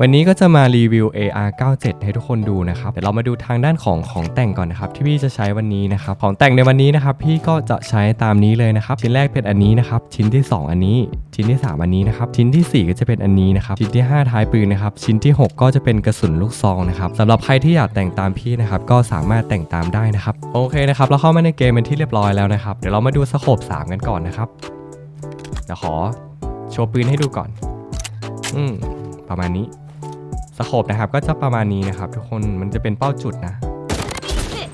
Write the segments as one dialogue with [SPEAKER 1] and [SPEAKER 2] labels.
[SPEAKER 1] วันนี้ก็จะมารีวิว AR97 ให้ทุกคนดูนะครับเดี๋ยวเรามาดูทางด้านของของแต่งก่อนนะครับที่พี่จะใช้วันนี้นะครับของแต่งในวันนี้นะครับพี่ก็จะใช้ตามนี้เลยนะครับชิ้นแรกเป็นอันนี้นะครับชิ้นที่ 2 อันนี้ ชิ้นที่ 3 อันนี้นะครับชิ้นทีสี่ 4 ก็จะเป็นอันนี้นะครับชิ้นที่ 5 ท้ายปืนนะครับชิ้นที่ 6 ก็จะเป็นกระสุนลูกซองนะครับสำหรับใครที่อยากแต่งตามพี่นะครับก็สามารถแต่งตามได้นะครับโอเคนะครับเราเข้ามาในเกมเป็นที่เรียบร้อยแล้วนะครับเดี๋ยวเรามาดูสโคป3กันก่อนนะครับเดี๋ยวขอโชว์ปืนให้ดูก่อน อืมประมาณนี้ สโคปนะครับก็จะประมาณนี้นะครับ ทุกคนมันจะเป็นเป้าจุดนะ
[SPEAKER 2] Hit.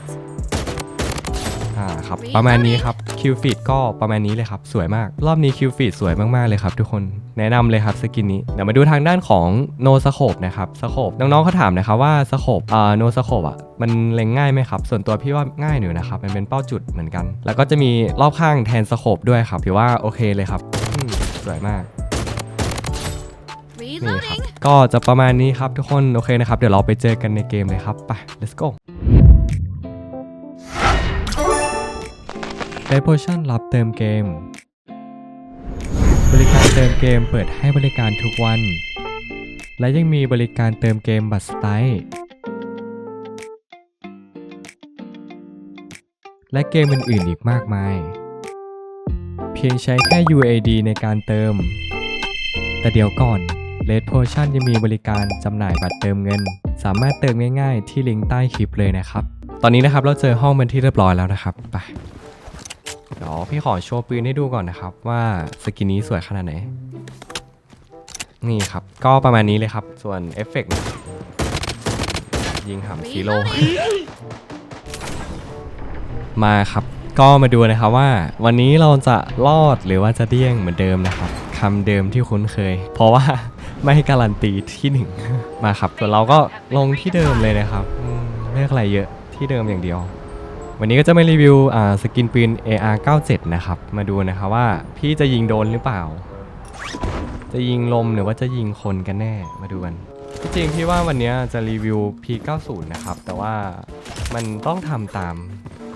[SPEAKER 1] อ่าครับประมาณนี้ครับคิวฟีดก็ประมาณนี้เลยครับ สวยมาก รอบนี้คิวฟีดสวยมาก ๆ เลยครับ ทุกคนแนะนำเลยครับสกินนี้เดี๋ยวมาดูทางด้านของโนสโคปนะครับสโคปน้องๆเขาถามนะครับว่าสโคปอ่าโนสโคปอะมันเล็งง่ายไหมครับ ส่วนตัวพี่ว่าง่ายอยู่นะครับ มันเป็นเป้าจุดเหมือนกัน แล้วก็จะมีรอบข้างแทนสโคปด้วยครับถือว่าโอเคเลยครับอืมสวยมาก นี่ครับก็จะประมาณนี้ครับทุกคนโอเคนะครับ เดี๋ยวเราไปเจอกันในเกมเลยครับไป let's go เ p o t i o n รับเติมเกม บริการเติมเกมเปิดให้บริการทุกวัน และยังมีบริการเติมเกมบัตรสไตล์และเกมอื่นๆอีกมากมาย เพียงใช้แค่ UAD ในการเติม แต่เดี๋ยวก่อน Red Potion ยังมีบริการจำหน่ายบัตรเติมเงิน สามารถเติมง่ายๆที่ลิงก์ใต้คลิปเลยนะครับ ตอนนี้นะครับเราเจอห้องเป็นที่เรียบร้อยแล้วนะครับไปเดี๋ยวพี่ขอโชว์ปืนให้ดูก่อนนะครับว่าสกินนี้สวยขนาดไหน นี่ครับ ก็ประมาณนี้เลยครับ ส่วนเอฟเฟกต์ยิงหำซีโร่มาครับ ก็มาดูนะครับว่า วันนี้เราจะรอดหรือว่าจะเดี้ยงเหมือนเดิมนะครับคำเดิมที่คุ้นเคย เพราะว่า ไม่ให้การันตีที่หนึ่ง มาครับส่วนเราก็ลงที่เดิมเลยนะครับไม่เลือกอะไรเยอะที่เดิมอย่างเดียว วันนี้ก็จะมารีวิวสกินปืน AR97 นะครับ มาดูนะครับว่าพี่จะยิงโดนหรือเปล่า จะยิงลมหรือว่าจะยิงคนกันแน่มาดูกันที่จริงพี่ว่าวันนี้จะรีวิว P90 นะครับ แต่ว่ามันต้องทำตาม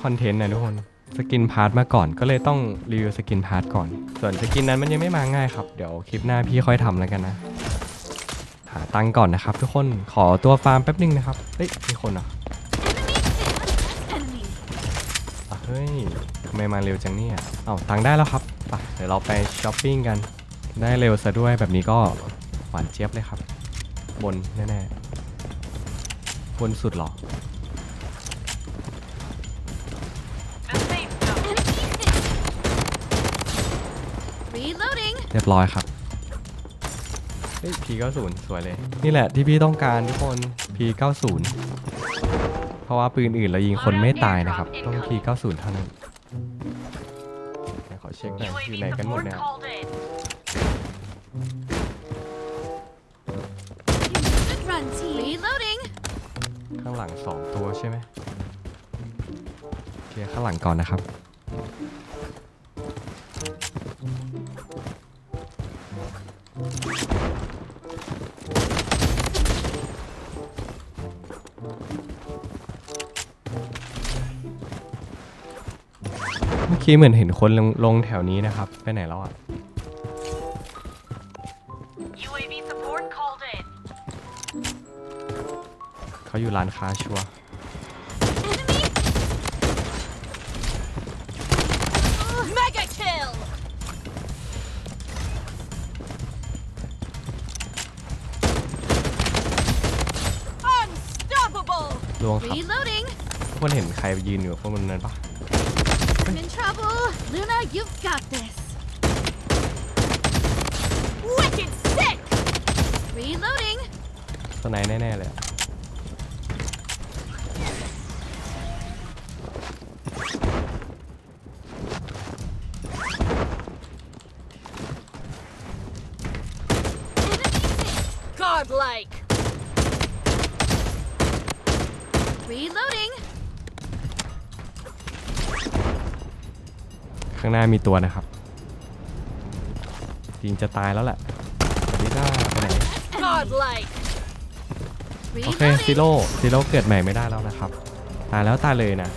[SPEAKER 1] คอนเทนต์นะทุกคน สกินพาร์ทมาก่อนก็เลยต้องรีวิวสกินพาร์ทก่อน ส่วนสกินนั้นมันยังไม่มาง่ายครับ เดี๋ยวคลิปหน้าพี่ค่อยทำแล้วกันนะหาตังก่อนนะครับทุกคนขอตัวฟาร์มแป๊บนึงนะครับเฮ้ยมีคนอะเฮ้ยทำไมมาเร็วจังเนี่ยเอ้าตังได้แล้วครับไปเดี๋ยวเราไปช้อปปิ้งกันได้เร็วซะด้วยแบบนี้ก็หวานเจี๊ยบเลยครับ บนแน่ๆบนสุดหรอ เรียบร้อยครับเฮ้ย P90 สวยเลย นี่แหละที่พี่ต้องการทุกคน P90 เพราะว่าปืนอื่นเรายิงคนไม่ตายนะครับ ต้อง P90 เท่านั้นเดี๋ยวขอเช็คหน่อยอยู่ไหนกันหมดเนี่ย
[SPEAKER 2] Good run, team. Reloading.
[SPEAKER 1] ข้างหลัง2ตัวใช่ไหมเคลียร์ข้างหลังก่อนนะครับ เมื่อกี้เหมือนเห็นคนลงลงแถวนี้นะครับ ไปไหนแล้วอะ
[SPEAKER 3] UAV support called in.
[SPEAKER 1] เขาอยู่ร้านค้าชัวร์
[SPEAKER 2] Enemy. Mega kill. Unstoppable.
[SPEAKER 1] ลวงครับ
[SPEAKER 2] Reloading.
[SPEAKER 1] ทุกคนเห็นใครยืนอยู่ข้างบนนั้นปะ
[SPEAKER 2] I'm in trouble. Luna, you've got this. Wicked sick. Reloading.
[SPEAKER 1] ตัวไหนแน่ ๆ เลยอะ
[SPEAKER 2] Godlike. Reloading.
[SPEAKER 1] ข้างหน้ามีตัวนะครับ จริงจะตายแล้วแหละสวัสดีจ้าไปไหน
[SPEAKER 2] Godlike.
[SPEAKER 1] โอเคซิโร่ซิโร่เกิดใหม่ไม่ได้แล้วนะครับ ตายแล้วตายเลยนะ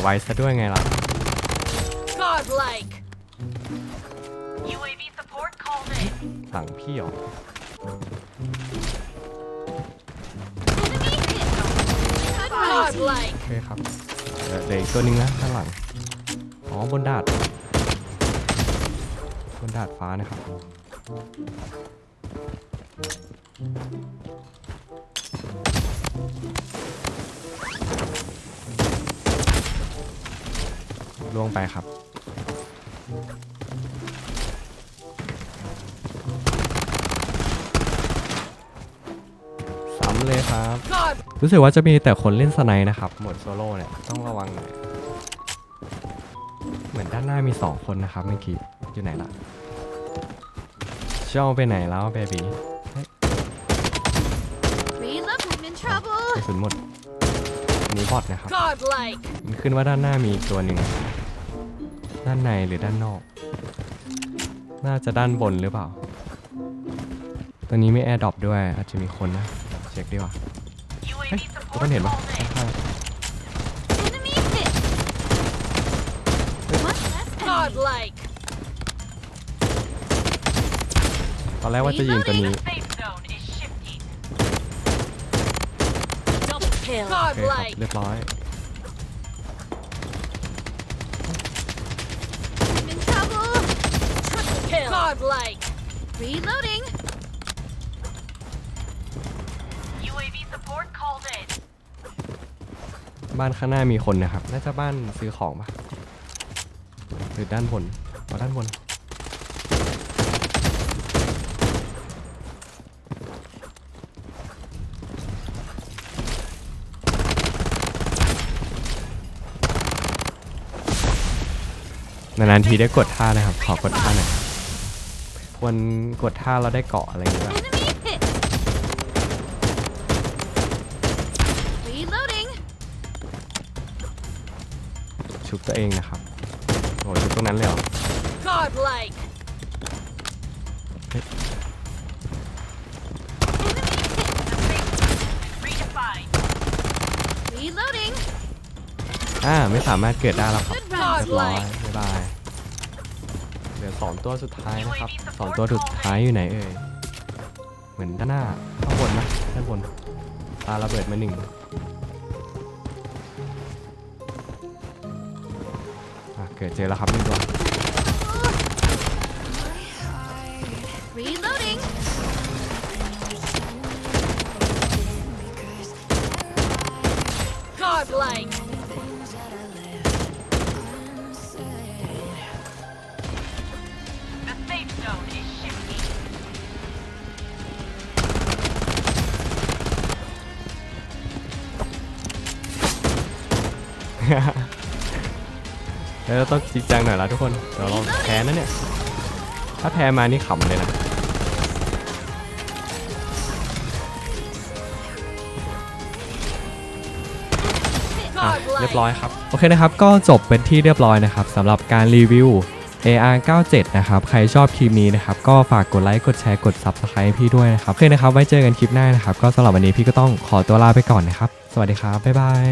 [SPEAKER 1] ไวซะด้วยไงล่ะ
[SPEAKER 3] Godlike. UAV support called in.
[SPEAKER 1] หลังพี่เหรอ
[SPEAKER 2] Godlike.
[SPEAKER 1] โอเคครับเดี๋ยวเดี๋ยวอีกตัวหนึงนะข้างหลัง อ๋อบนดาด บนดาดฟ้านะครับ ล่วงไปครับ ซ้ำเลยครับ
[SPEAKER 3] God.
[SPEAKER 1] รู้สึกว่าจะมีแต่คนเล่นสไนด์นะครับ หมดโซโล่เนี่ย ต้องระวังหน่อยเหมือนด้านหน้ามี 2 คนนะครับเมื่อกี้ อยู่ไหนล่ะเจ้าไปไหนแล้วเบบี
[SPEAKER 2] Reload. I'm in trouble.
[SPEAKER 1] กระสุนหมดอันนี้บอทนะครับ
[SPEAKER 3] Godlike.
[SPEAKER 1] มันขึ้นว่าด้านหน้ามีอีกตัวหนึ่ง ด้านในหรือด้านนอก น่าจะด้านบนหรือเปล่า ตัวนี้ไม่แอร์ดรอปด้วย อาจจะมีคนนะ เช็คดีกว่า เฮ้ย
[SPEAKER 3] UAV
[SPEAKER 1] ทุก
[SPEAKER 3] support
[SPEAKER 1] คนเห็นปะ
[SPEAKER 3] called in.
[SPEAKER 1] ข้าง
[SPEAKER 2] Enemy hit. One less enemy.
[SPEAKER 3] Godlike.
[SPEAKER 1] ๆตอนแรกว่าจะยิงตัวนี้
[SPEAKER 3] The safe zone is shifting.
[SPEAKER 2] Double kill.
[SPEAKER 1] โอเคครับ
[SPEAKER 3] Godlike.
[SPEAKER 1] เรียบร้อย
[SPEAKER 2] kill.
[SPEAKER 3] Godlike.
[SPEAKER 2] Reloading.
[SPEAKER 3] UAV support called in.
[SPEAKER 1] บ้านข้างหน้ามีคนนะครับ น่าจะบ้านซื้อของปะหรือด้านบนอ๋อด้านบน นานๆทีได้กดท่านะครับ ขอกดท่าหน่อย ควรกดท่าเราได้เกาะอะไรอย่างเงี้ย
[SPEAKER 2] Enemy hit. Reloading.
[SPEAKER 1] ชุบตัวเองนะครับโอ้ชุบตรงนั้นเลยเหรอ
[SPEAKER 3] Godlike.
[SPEAKER 1] Hey.
[SPEAKER 3] Redefined.
[SPEAKER 2] Reloading.
[SPEAKER 1] อ่า ไม่สามารถเกิดได้แล้วครับ
[SPEAKER 2] Good round.
[SPEAKER 1] เรียบร้อยบ๊ายบายเหลือ สองตัวสุดท้ายนะครับสองตัวสุดท้ายอยู่ไหนเอ่ยเหมือนด้านหน้าข้างบนนะด้านบนปาระเบิดมาหนึ่งอะเกิดเจอแล้วครับหนึ่งตัว แล้วเราต้องจริงจังหน่อยละทุกคนเดี๋ยวเราแพ้นะเนี่ย ถ้าแพ้มานี่ขำเลยนะอะเรียบร้อยครับ โอเคนะครับ ก็จบเป็นที่เรียบร้อยนะครับสำหรับการรีวิว AR 97 นะครับ ใครชอบคลิปนี้นะครับ ก็ฝากกดไลค์ กดแชร์ กด Subscribe ให้พี่ด้วยนะครับ โอเคนะครับ ไว้เจอกันคลิปหน้านะครับ ก็สำหรับวันนี้พี่ก็ต้องขอตัวลาไปก่อนนะครับ สวัสดีครับ บ๊ายบาย